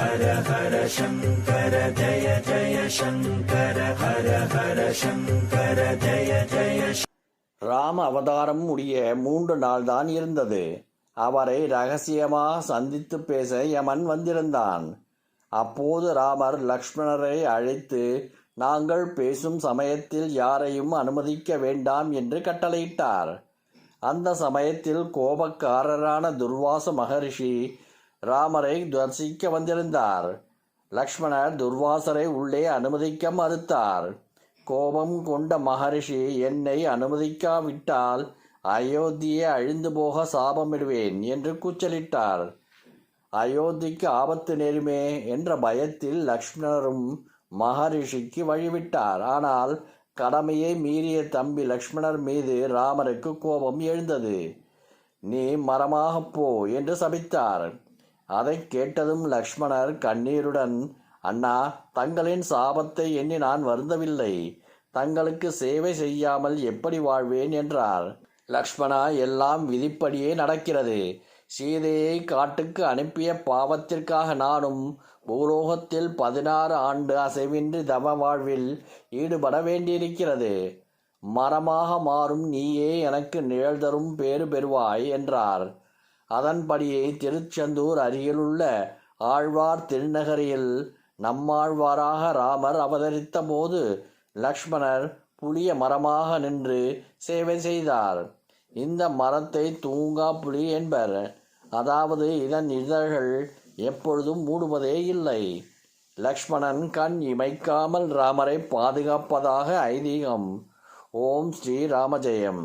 ஹர ஹர சங்கர ஜய ஜய சங்கர ஹர ஹர சங்கர ஜய ஜய ராம அவதாரம் முடிய மூன்று நாள் தான் இருந்தது. அவரை ரகசியமாக சந்தித்து பேச யமன் வந்திருந்தான். அப்போது ராமர் லக்ஷ்மணரை அழைத்து நாங்கள் பேசும் சமயத்தில் யாரையும் அனுமதிக்க வேண்டாம் என்று கட்டளையிட்டார். அந்த சமயத்தில் கோபக்காரரான துர்வாச மகரிஷி ராமரை தரிசிக்க வந்திருந்தார். லக்ஷ்மணர் துர்வாசரை உள்ளே அனுமதிக்க மறுத்தார். கோபம் கொண்ட மகரிஷி என்னை அனுமதிக்காவிட்டால் அயோத்தியை அழிந்து போக சாபமிடுவேன் என்று கூச்சலிட்டார். அயோத்திக்கு ஆபத்து நேருமே என்ற பயத்தில் லக்ஷ்மணரும் மகரிஷிக்கு வழிவிட்டார். ஆனால் கடமையை மீறிய தம்பி லக்ஷ்மணர் மீது ராமருக்கு கோபம் எழுந்தது. நீ மரமாகப் போ என்று சபித்தார். அதைக் கேட்டதும் லக்ஷ்மணர் கண்ணீருடன் அண்ணா தங்களின் சாபத்தை எண்ணி நான் வருந்தவில்லை. தங்களுக்கு சேவை செய்யாமல் எப்படி வாழ்வேன்? என்றார். லக்ஷ்மணா எல்லாம் விதிப்படியே நடக்கிறது. சீதையை காட்டுக்கு அனுப்பிய பாவத்திற்காக நானும் பூலோகத்தில் பதினாறு ஆண்டு அசைவின்றி தவ வாழ்வில் ஈடுபட வேண்டியிருக்கிறது. மரமாக மாறும் நீயே எனக்கு நிழல் தரும் பேறு பெறுவாய் என்றார். அதன்படியே திருச்செந்தூர் அருகிலுள்ள ஆழ்வார் திருநகரியில் நம்மாழ்வாராக ராமர் அவதரித்த போது லக்ஷ்மணர் புளிய மரமாக நின்று சேவை செய்தார். இந்த மரத்தை தூங்கா புலி என்பர். அதாவது இதன் இதழ்கள் எப்பொழுதும் மூடுவதே இல்லை. லக்ஷ்மணன் கண் இமைக்காமல் ராமரை பாதுகாப்பதாக ஐதீகம். ஓம் ஸ்ரீ ராமஜெயம்.